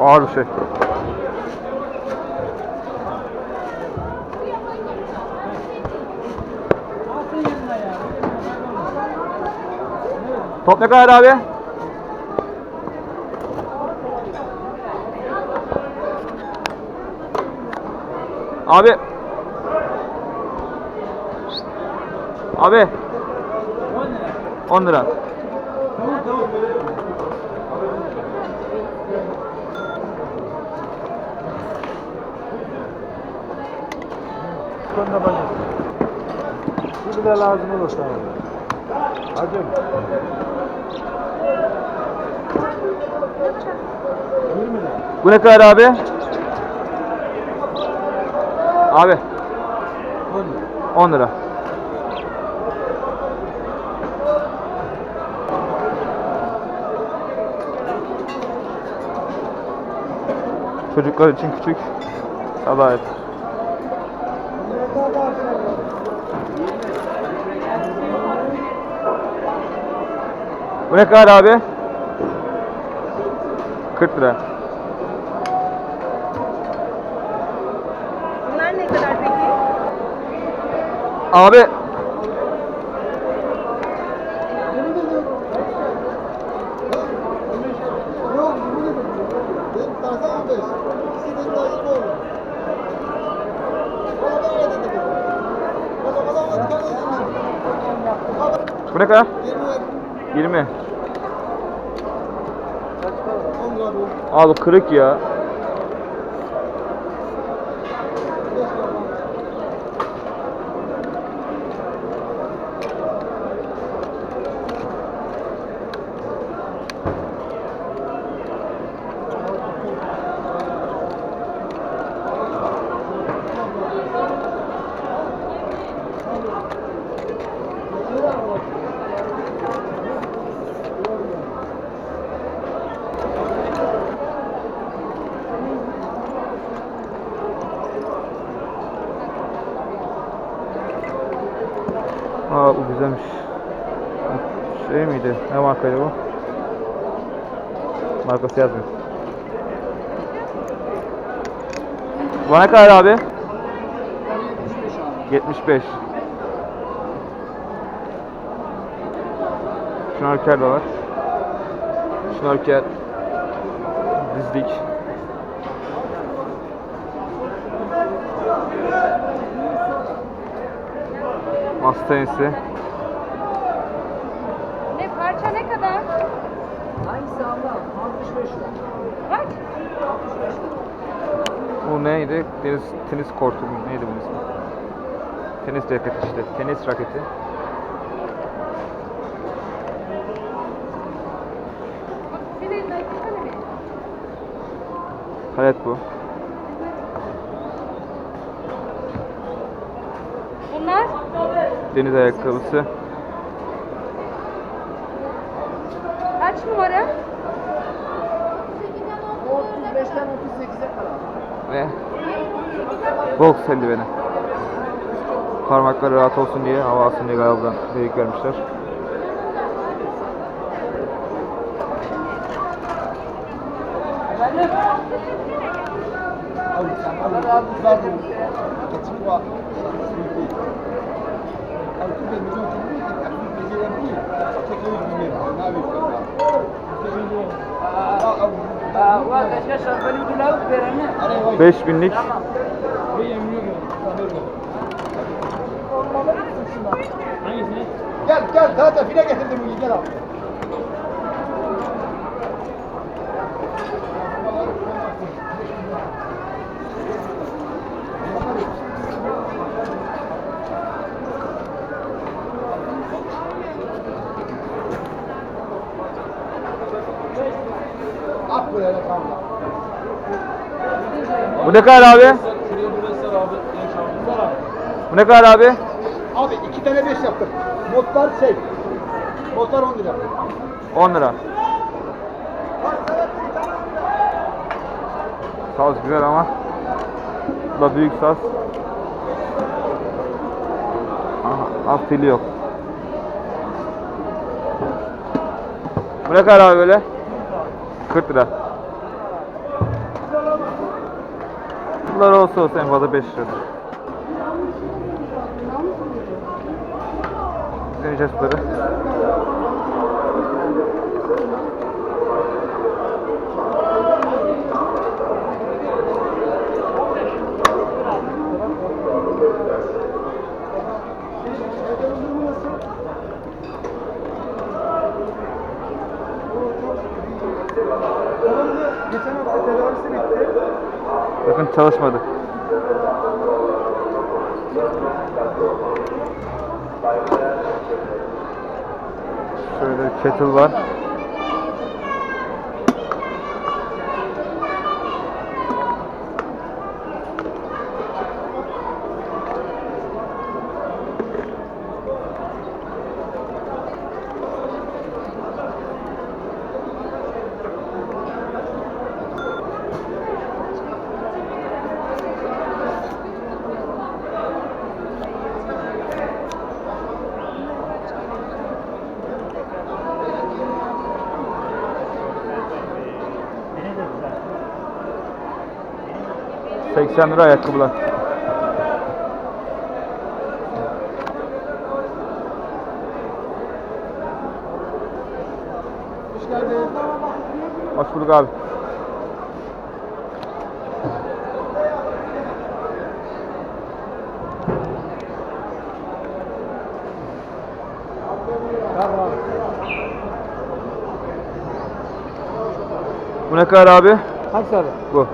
Ağır bir şey. Top ne kadar abi? Abi. Abi. 10 lira. Konuda bana. Bu bile lazım olur sana. Hacım. Bu ne kadar abi? Abi On lira. 10 lira. Çocuklar için küçük adalet. Bu ne kadar abi? 40 lira. Bunlar ne kadar peki? Abi bu ne demek? Ben taze 15. İkisi de taze doğru. Bana da öyle dedi. Bana bana bana bir tane bu ne kadar? 20 20. 10 lira bu. Abi kırık ya. Aa bu güzelmiş. Şey miydi? Ne markaydı bu? Markası yazmıyor. Bu ne kadar abi? 75. Şnorkel de var. Şnorkel. Dizlik. Masa tenisi. Ne parça ne kadar? Hangisi abla? 65 lira. Kaç? Bu neydi? Tenis, tenis kortu mu? Neydi bunun ismi? Tenis raketi işte. Tenis raketi. Palet bu. Bunlar? Deniz ayakkabısı. Kaç numara? 35'ten 38'e kadar. Ve boks eldiveni. Parmakları rahat olsun diye, hava alsın diye galiba buradan delik vermişler. Abi sen bana. Geçim var. Abi tu ben milyon kim değil ki? Abi beceren değil. Çekiyor bilmiyorum. Ne yapıyorsun? Aa, abi. Arkadaşlar şarkılı bir lavuk verene. Araya bak. 5000'lik Bir yemiyor mu? Hangisini? Gel gel zaten file getirdim bugün gel abi. Bu ne kadar abi? Bu ne kadar abi? Abi iki tane beş yaptık. Modlar şey. Modlar 10 lira. 10 lira. Saz güzel ama bu da büyük saz. Aha, alt teli yok. Bu ne kadar abi böyle? 40 lira. Bantlar olsa olsa en fazla 5 lira. Deneyeceğiz bunları. Geçen hafta tedavisi bitti. Bakın çalışmadı. Şöyle kettle var. 80 lira ayakkabılar. Hoş bulduk abi. Bu ne kadar abi? Hangisi abi? Bu.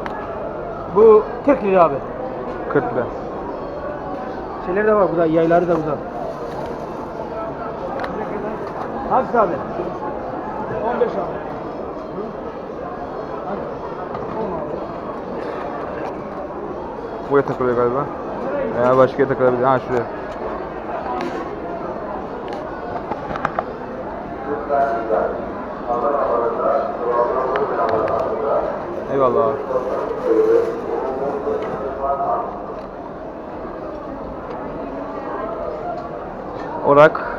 Bu 40 lira abi. 40 lira. Şeyleri de var burada, yayları da burada. Hangisi abi? 15 abi. Buraya takılıyor galiba. Veya başka yere takılabilir. Ha şuraya. Eyvallah abi. Orak.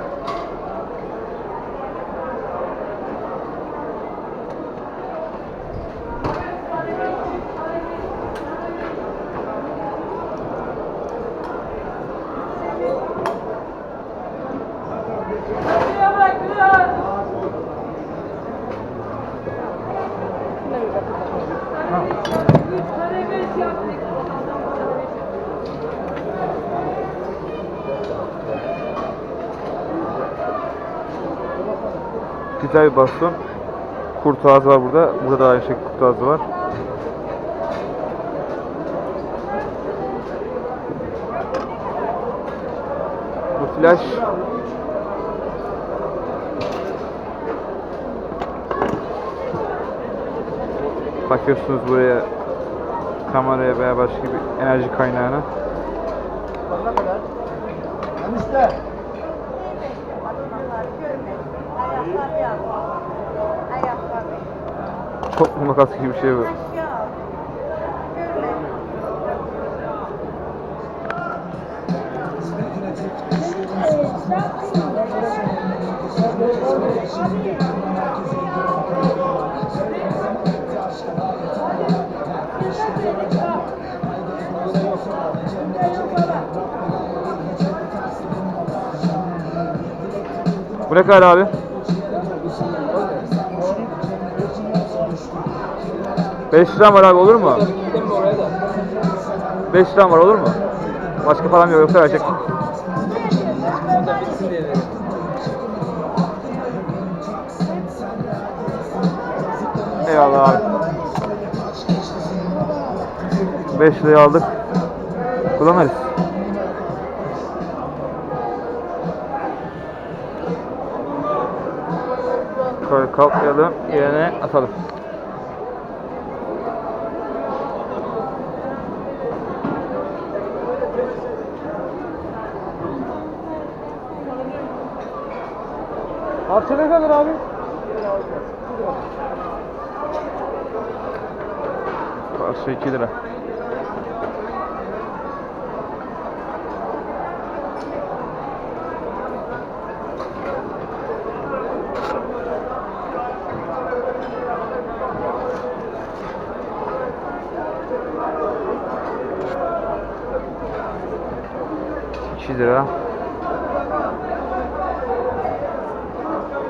Güzel bir baston. Kurt var burada. Burada da aynı şekilde kurt var. Bu flash Bakıyorsunuz buraya kameraya veya başka bir enerji kaynağına. Çok makas gibi bir şey bu. Bu ne kadar abi? Beş liram var abi olur mu? Beş liram var olur mu? Başka param yok yoksa verecek. Eyvallah abi. 5 liraya aldık. Kullanırız. Şöyle kaplayalım, yerine atalım. olsa 2 lira. İki lira.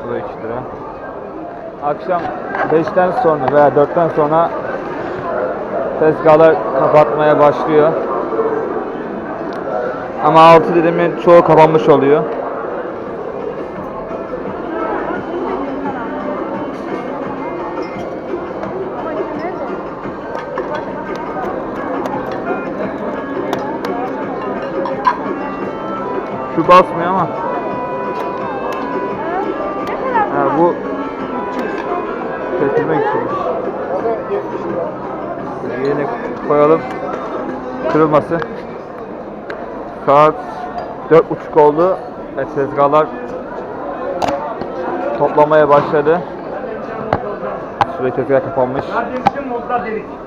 Bu da 2 lira. Akşam 5'ten sonra veya 4'ten sonra tezgahlar kapatmaya başlıyor. Ama 6 dediğimin çoğu kapanmış oluyor. Koyalım. Kırılması. Saat dört buçuk oldu. ve tezgahlar toplamaya başladı. Şuraya tezgah kapanmış.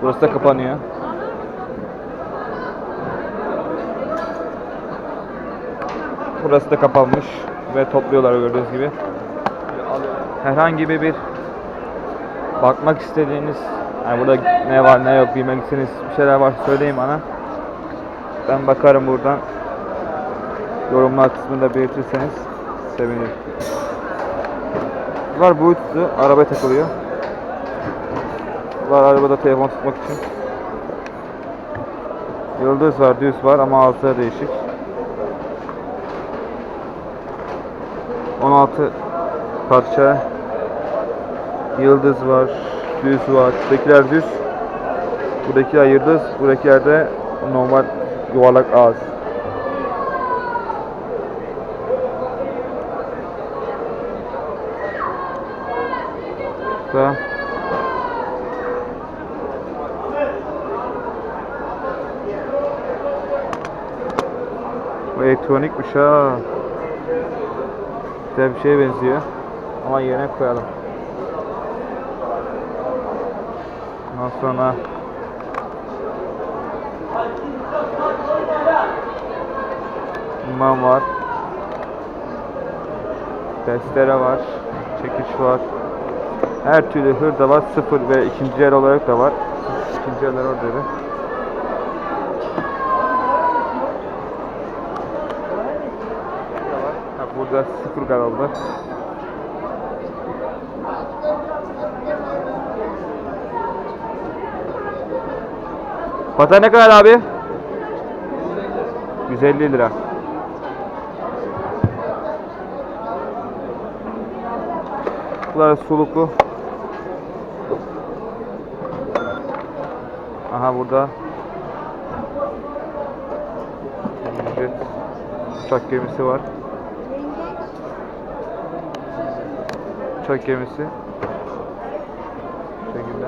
Burası da kapanıyor. Burası da kapanmış ve topluyorlar gördüğünüz gibi. Herhangi bir bakmak istediğiniz yani burada ne var ne yok bilmek bir şeyler varsa söyleyin bana. Ben bakarım buradan. Yorumlar kısmında belirtirseniz sevinirim. Bunlar Bluetooth'lu arabaya takılıyor. Bunlar arabada telefon tutmak için. Yıldız var, düz var ama altı değişik. 16 parça yıldız var, düz var. Buradakiler düz. Buradakiler yıldız, buradakiler de normal yuvarlak ağız. Da Bu elektronikmiş ha. Bir şeye benziyor. Ama yerine koyalım. Sonra Bundan var. Testere var. Çekiç var. Her türlü hırda var. Sıfır ve ikinci el olarak da var. İkinci eller orada da. Burada sıfır kaldı. Pata ne kadar abi? 150 lira. Bunlar suluklu. Aha burada. Jet uçak gemisi var. Uçak gemisi. Bu şekilde.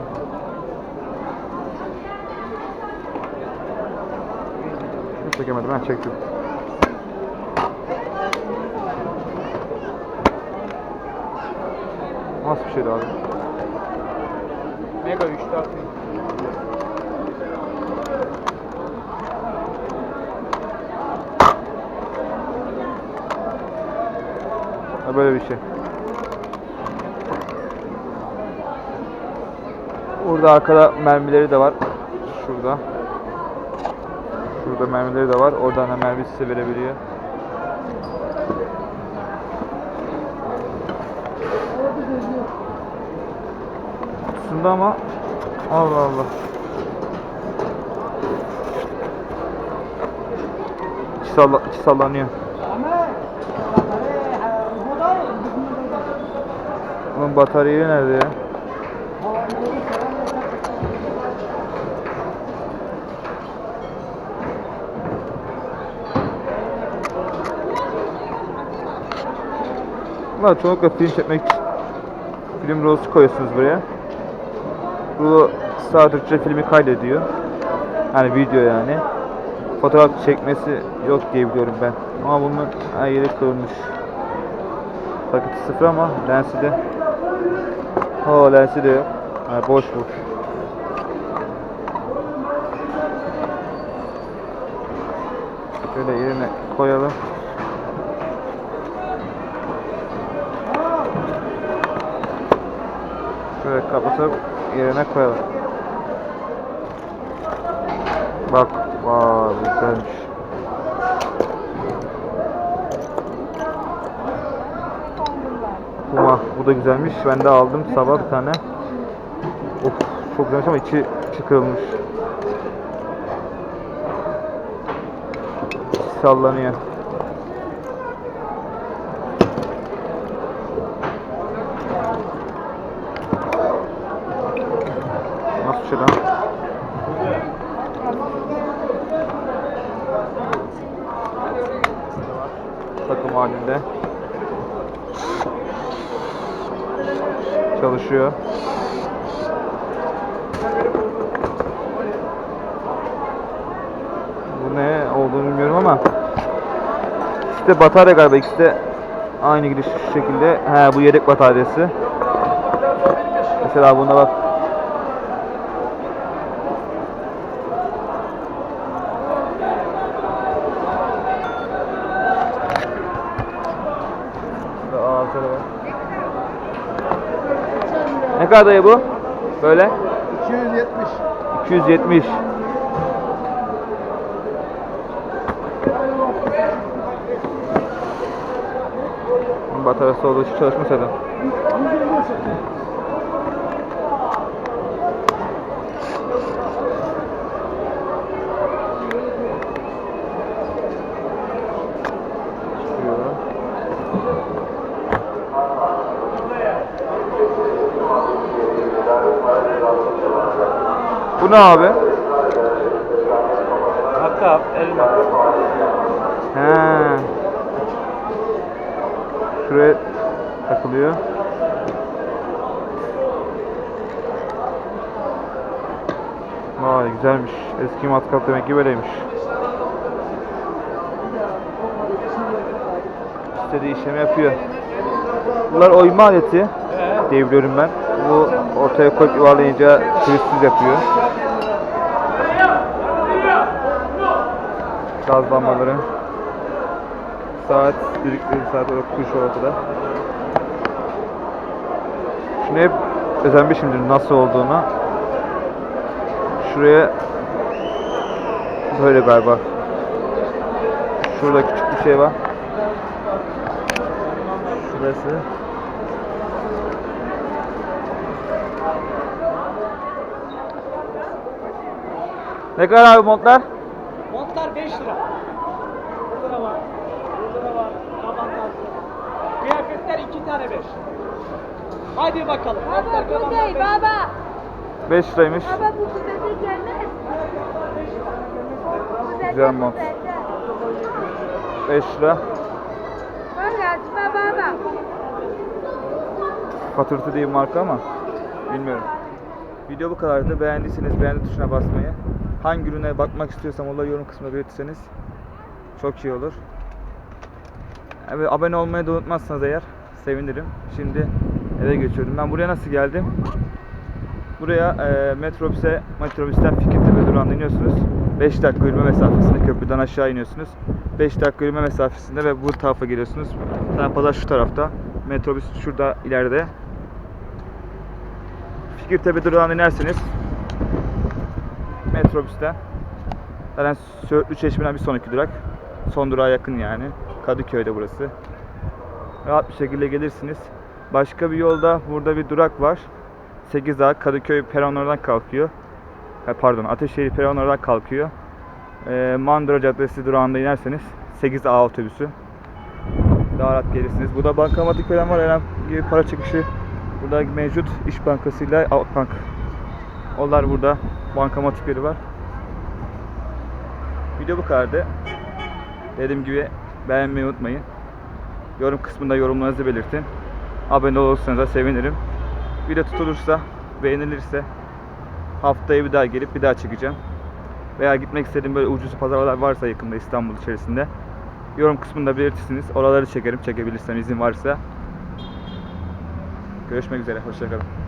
Çekemedim ben çektim. Nasıl bir şeydi abi? Mega 3'te atayım. Ha böyle bir şey. Burada arkada mermileri de var. Şurada. Şurada mermileri de var. Oradan da mermi size verebiliyor. Kutusunda ama Allah Allah. İçi, salla, içi sallanıyor. Bunun bataryayı nerede ya? Bunlar çoğunlukla film çekmek film rolosu koyuyorsunuz buraya. Bu sadece filmi kaydediyor. Yani video yani. Fotoğraf çekmesi yok diye biliyorum ben. Ama bunun her yeri kırılmış. Paketi sıfır ama lensi de o lensi de yok. Ha, boş bu. Şöyle yerine koyalım. kapatıp yerine koyalım. Bak, vay güzelmiş. Puma, bu da güzelmiş. Ben de aldım sabah bir tane. Of, çok güzelmiş ama içi, içi kırılmış. Sallanıyor. İşte batarya galiba ikisi de aynı gidiş şu şekilde. He bu yedek bataryası. Mesela buna bak. Ne kadar bu? Böyle? 270. 270. Bataryası olduğu için zaten. Çıkıyor. Bu ne abi? Hatta elma. He. Şuraya takılıyor. Vay güzelmiş. Eski matkap demek ki böyleymiş. İstediği işlemi yapıyor. Bunlar oyma aleti diye biliyorum ben. Bu ortaya koyup yuvarlayınca pürüzsüz yapıyor. Gaz lambaları. Saat, düdüklü saat olarak kuş ortada. Şunu hep özenmişimdir nasıl olduğuna. Şuraya böyle galiba. Şurada küçük bir şey var. Şurası. Ne kadar abi? Montlar 5 lira. Burada da var. Burada da var. Tabanlar. Kıyafetler 2 tane 5. Hadi bakalım. Baba bu değil beş. baba. 5 liraymış. Baba bu kudası gelmez. Güzel mont. 5 lira. Bak açma baba. Patırtı diye bir marka ama bilmiyorum. Video bu kadardı. Beğendiyseniz beğendi tuşuna basmayı. Hangi ürüne bakmak istiyorsam onları yorum kısmına belirtirseniz çok iyi olur. Evet, abone olmayı da unutmazsanız eğer sevinirim. Şimdi eve geçiyorum. Ben buraya nasıl geldim? Buraya e, metrobüse, metrobüsten Fikirtepe durağında iniyorsunuz. 5 dakika yürüme mesafesinde köprüden aşağı iniyorsunuz. 5 dakika yürüme mesafesinde ve bu tarafa geliyorsunuz. Pazar şu tarafta. Metrobüs şurada ileride. Fikirtepe durağına inerseniz metrobüsten zaten Söğütlü Çeşme'den bir sonraki durak. Son durağa yakın yani. Kadıköy'de burası. Rahat bir şekilde gelirsiniz. Başka bir yolda burada bir durak var. 8A Kadıköy peronlardan kalkıyor. Ha, pardon Ateşehir peronlardan kalkıyor. Ee, Mandıra Caddesi durağında inerseniz 8A otobüsü. Daha rahat gelirsiniz. Burada bankamatik falan var. Herhangi para çıkışı burada mevcut. İş Bankası ile Akbank. Onlar burada. Bankamatikleri var. Video bu kadardı. Dediğim gibi beğenmeyi unutmayın. Yorum kısmında yorumlarınızı belirtin. Abone olursanız da sevinirim. Video tutulursa, beğenilirse haftaya bir daha gelip bir daha çekeceğim. Veya gitmek istediğim böyle ucuz pazarlar varsa yakında İstanbul içerisinde yorum kısmında belirtirsiniz. Oraları çekerim çekebilirsem izin varsa. Görüşmek üzere. Hoşçakalın.